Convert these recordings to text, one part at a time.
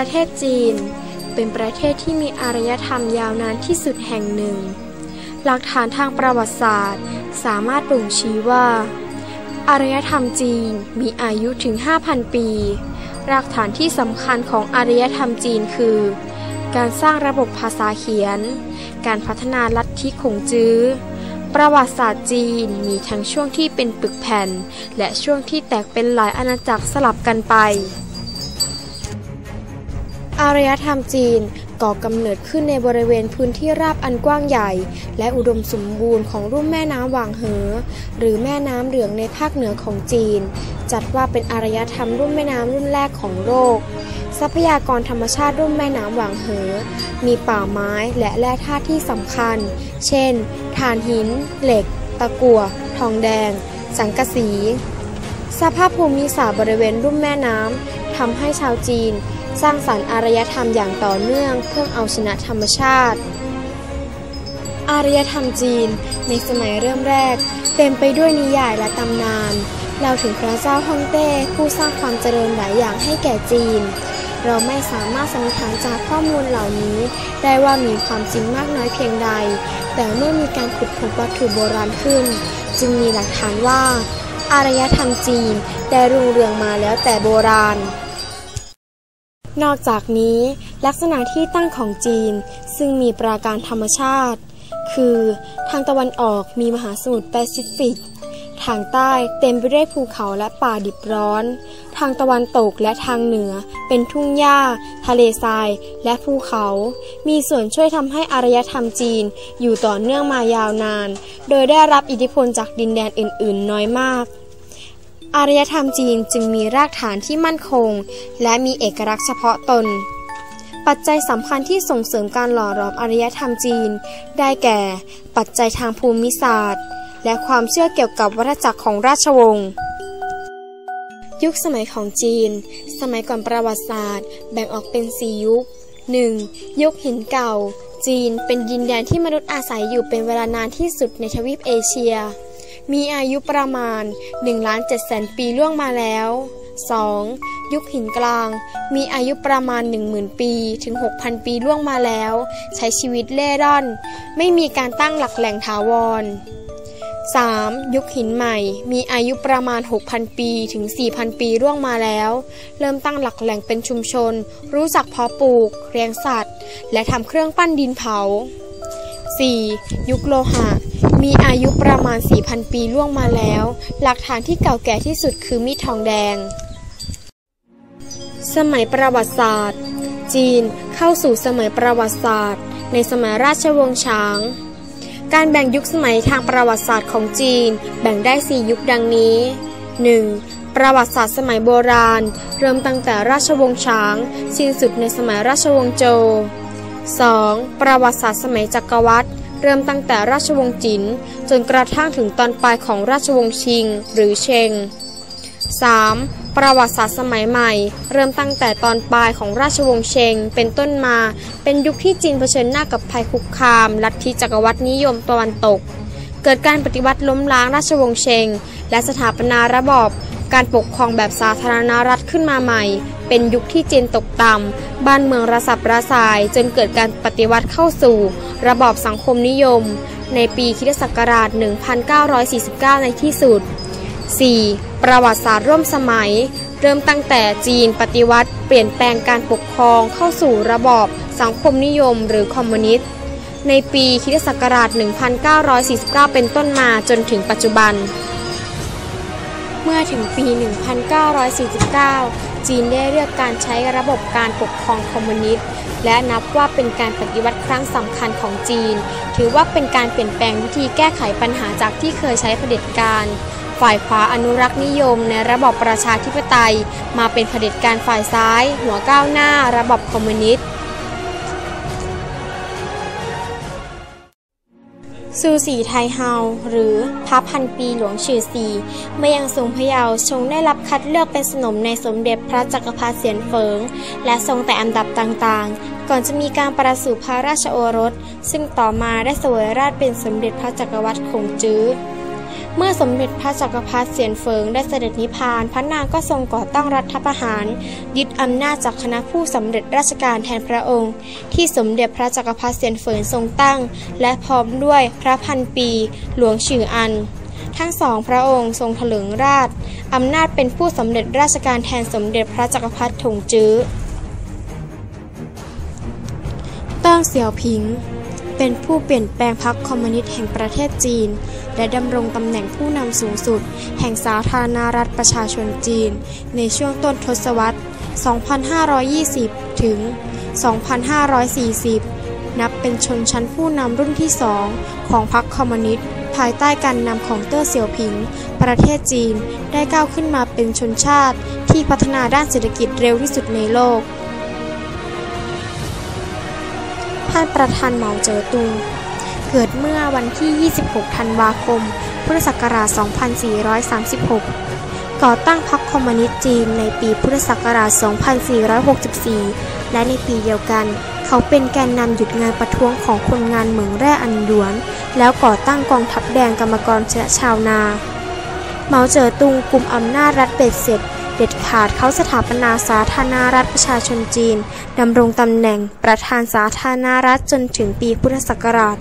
ประเทศจีน เป็นประเทศที่มีอารยธรรมยาวนานที่สุดแห่งหนึ่ง หลักฐานทางประวัติศาสตร์ สามารถบ่งชี้ว่า อารยธรรมจีนมีอายุถึง 5,000 ปีรากฐานที่สำคัญของอารยธรรมจีนคือ การสร้างระบบภาษาเขียน การพัฒนาลัทธิขงจื้อประวัติศาสตร์จีนมีทั้งช่วงที่เป็นปึกแผ่น และช่วงที่แตกเป็นหลายอาณาจักรสลับกันไป อารยธรรมจีนก่อกำเนิดขึ้นในบริเวณพื้นที่ราบอันกว้างใหญ่ และอุดมสมบูรณ์ของรุ่มแม่น้ำหว่างเหอ หรือแม่น้ำเหลืองในภาคเหนือของจีน จัดว่าเป็นอารยธรรมรุ่มแม่น้ำรุ่นแรกของโลก ทรัพยากรธรรมชาติรุ่มแม่น้ำหว่างเหอ มีป่าไม้และแร่ธาตุที่สำคัญ เช่นถ่านหิน เหล็ก ตะกั่ว ทองแดง สังกะสี สภาพภูมิศาสตร์บริเวณรุ่มแม่น้ำทำให้ชาวจีน สร้างสรรค์อารยธรรมอย่างต่อเนื่องเพื่อเอาชนะธรรมชาติ อารยธรรมจีนในสมัยเริ่มแรก เต็มไปด้วยนิยายและตำนานเล่าถึงพระเจ้าฮ่องเต้ผู้สร้างความเจริญหลายอย่างให้แก่จีน เราไม่สามารถสันนิษฐานจากข้อมูลเหล่านี้ ได้ว่ามีความจริงมากน้อยเพียงใด แต่เมื่อมีการขุดพบวัตถุโบราณขึ้น จึงมีหลักฐานว่า อารยธรรมจีนได้รุ่งเรืองมาแล้วแต่โบราณ นอกจากนี้ลักษณะที่ตั้งของจีน ซึ่งมีปราการธรรมชาติ คือทางตะวันออกมีมหาสมุทรแปซิฟิก ทางใต้เต็มไปด้วยภูเขาและป่าดิบร้อน ทางตะวันตกและทางเหนือ เป็นทุ่งหญ้า ทะเลทราย และภูเขา มีส่วนช่วยทำให้อารยธรรมจีนอยู่ต่อเนื่องมายาวนาน โดยได้รับอิทธิพลจากดินแดนอื่น ๆ น้อยมาก อารยธรรมจีนจึงมีรากฐานที่มั่นคง และมีเอกลักษณ์เฉพาะตน ปัจจัยสำคัญที่ส่งเสริมการหล่อหลอมอารยธรรมจีน ได้แก่ ปัจจัยทางภูมิศาสตร์ และความเชื่อเกี่ยวกับวัฏจักรของราชวงศ์ยุคสมัยของจีน สมัยก่อนประวัติศาสตร์ แบ่งออกเป็นสี่ยุค 1. ยุคหินเก่า จีนเป็นดินแดนที่มนุษย์อาศัยอยู่เป็นเวลานานที่สุดในทวีปเอเชีย มีอายุประมาณ1ล้าน7แสนปีล่วงมาแล้ว 2. ยุคหินกลาง มีอายุประมาณ 10,000 ปีถึง 6,000 ปีล่วงมาแล้ว ใช้ชีวิตเล่ร่อน ไม่มีการตั้งหลักแหล่งถาวร 3. ยุคหินใหม่ มีอายุประมาณ 6,000 ปีถึง 4,000 ปีล่วงมาแล้ว เริ่มตั้งหลักแหล่งเป็นชุมชน รู้จักเพาะปลูกเลี้ยงสัตว์ และทำเครื่องปั้นดินเผา 4. ยุคโลหะ มีอายุประมาณ 4,000 ปีล่วงมาแล้ว หลักฐานที่เก่าแก่ที่สุดคือมีดทองแดง สมัยประวัติศาสตร์ จีนเข้าสู่สมัยประวัติศาสตร์ ในสมัยราชวงศ์ช้าง การแบ่งยุคสมัยทางประวัติศาสตร์ของจีนแบ่งได้ 4 ยุคดังนี้ 1. ประวัติศาสตร์สมัยโบราณ เริ่มตั้งแต่ราชวงศ์ช้าง สิ้นสุดในสมัยราชวงศ์โจ 2. ประวัติศาสตร์สมัยจักรวรรดิ เริ่มตั้งแต่ราชวงศ์จินจนกระทั่งถึงตอนปลายของราชวงศ์ชิง หรือเชง 3. ประวัติศาสตร์สมัยใหม่ เริ่มตั้งแต่ตอนปลายของราชวงศ์เชง เป็นต้นมา เป็นยุคที่จีนเผชิญหน้ากับภัยคุกคาม ลัทธิจักรวรรดินิยมตะวันตก เกิดการปฏิวัติล้มล้างราชวงศ์เชง และสถาปนาระบอบ การปกครองแบบสาธารณรัฐขึ้นมาใหม่ เป็นยุคที่จีนตกต่ำบ้านเมืองระสับระสาย จนเกิดการปฏิวัติเข้าสู่ ระบอบสังคมนิยม ในปีคิศักราช 1949 ในที่สุด 4. ประวัติศาสตร์ร่วมสมัย เริ่มตั้งแต่จีนปฏิวัติเปลี่ยนแปลงการปกครองเข้าสู่ระบอบสังคมนิยมหรือคอมมิวนิสต์ ในปีคิศักราช 1949 เป็นต้นมาจนถึงปัจจุบัน เมื่อถึงปี 1949 จีนได้เลือกการใช้ระบบการปกครองคอมมิวนิสต์ และนับว่าเป็นการปฏิวัติครั้งสำคัญของจีน ถือว่าเป็นการเปลี่ยนแปลงวิธีแก้ไขปัญหาจากที่เคยใช้เผด็จการ ฝ่ายขวาอนุรักษ์นิยมในระบอบประชาธิปไตย มาเป็นเผด็จการฝ่ายซ้าย หัวก้าวหน้า ระบอบคอมมิวนิสต์ ซูสีไทเฮา หรือพระพันปีหลวงชื่อสีเมื่อยังทรงพยาวชงได้รับคัดเลือกเป็นสนมในสมเด็จพระจักรพรรดิเสียนเฟิง และทรงแต่อันดับต่างๆ ก่อนจะมีการประสูติพระราชโอรส ซึ่งต่อมาได้เสวยราชเป็นสมเด็จพระจักรวรรดิคงจื้อ เมื่อสมเด็จพระจักรพรรดิเสียนเฟิงได้เสด็จนิพพาน พระนางก็ทรงก่อตั้งรัฐประหาร ยึดอำนาจจากคณะผู้สำเร็จราชการแทนพระองค์ ที่สมเด็จพระจักรพรรดิเสียนเฟิงทรงตั้ง และพร้อมด้วยพระพันปี หลวงฉืออัน ทั้งสองพระองค์ทรงถลึงราชอำนาจเป็นผู้สำเร็จราชการแทนสมเด็จพระจักรพรรดิถงจื้อเติ้งเสี่ยวผิง เป็นผู้เปลี่ยนแปลงพรรคคอมมิวนิสต์แห่งประเทศจีน และดำรงตำแหน่งผู้นำสูงสุด แห่งสาธารณรัฐประชาชนจีน ในช่วงต้นทศวรรษ 2520 ถึง 2540 นับเป็นชนชั้นผู้นำรุ่นที่สองของพรรคคอมมิวนิสต์ภายใต้การนำของเต้อเสี่ยวผิง ประเทศจีนได้ก้าวขึ้นมาเป็นชนชาติที่พัฒนาด้านเศรษฐกิจเร็วที่สุดในโลก ท่านประธานเหมาเจ๋อตุงเกิดเมื่อวันที่ 26 ธันวาคม พุทธศักราช 2436 ก่อตั้งพรรคคอมมิวนิสต์จีนในปีพุทธศักราช 2464 และในปีเดียวกัน เขาเป็นแกนนำหยุดงานประท้วงของคนงานเหมืองแร่อันหยวน แล้วก่อตั้งกองทัพแดงกรรมกรและชาวนา เหมาเจ๋อตุงกลุ่มอำนาจรัฐเบ็ดเสร็จ เด็ดขาดเขาสถาปนาสาธารณรัฐประชาชนจีนดำรงตำแหน่งประธานสาธารณรัฐจนถึงปีพุทธศักราช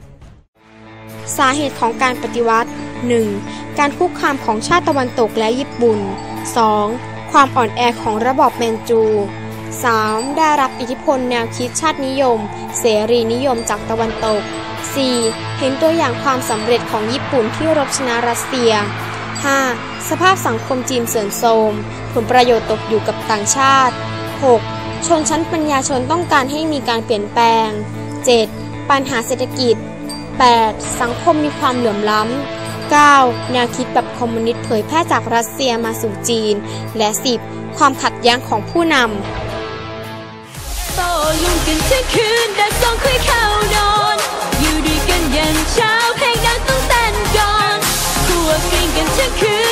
2512 สาเหตุของการปฏิวัติ 1. การคุกคามของชาติตะวันตกและญี่ปุ่น 2. ความอ่อนแอของระบอบแมนจู 3. ได้รับอิทธิพลแนวคิดชาตินิยม เสรีนิยมจากตะวันตก 4. เห็นตัวอย่างความสำเร็จของญี่ปุ่นที่รบชนะรัสเซีย 5. สภาพสังคมจีนเสื่อมโทรม ผลประโยชน์ตกอยู่กับต่างชาติ 6. ชนชั้นปัญญาชนต้องการให้มีการเปลี่ยนแปลง 7. ปัญหาเศรษฐกิจ 8. สังคมมีความเหลื่อมล้ำ 9. แนวคิดแบบคอมมิวนิสต์เผยแพร่จากรัสเซียมาสู่จีน และ 10. ความขัดแย้งของผู้นำต่อลุงกันทั้งคืนแดดส่องค่อยเข้านอน อยู่ด้วยกันยันเช้า için kız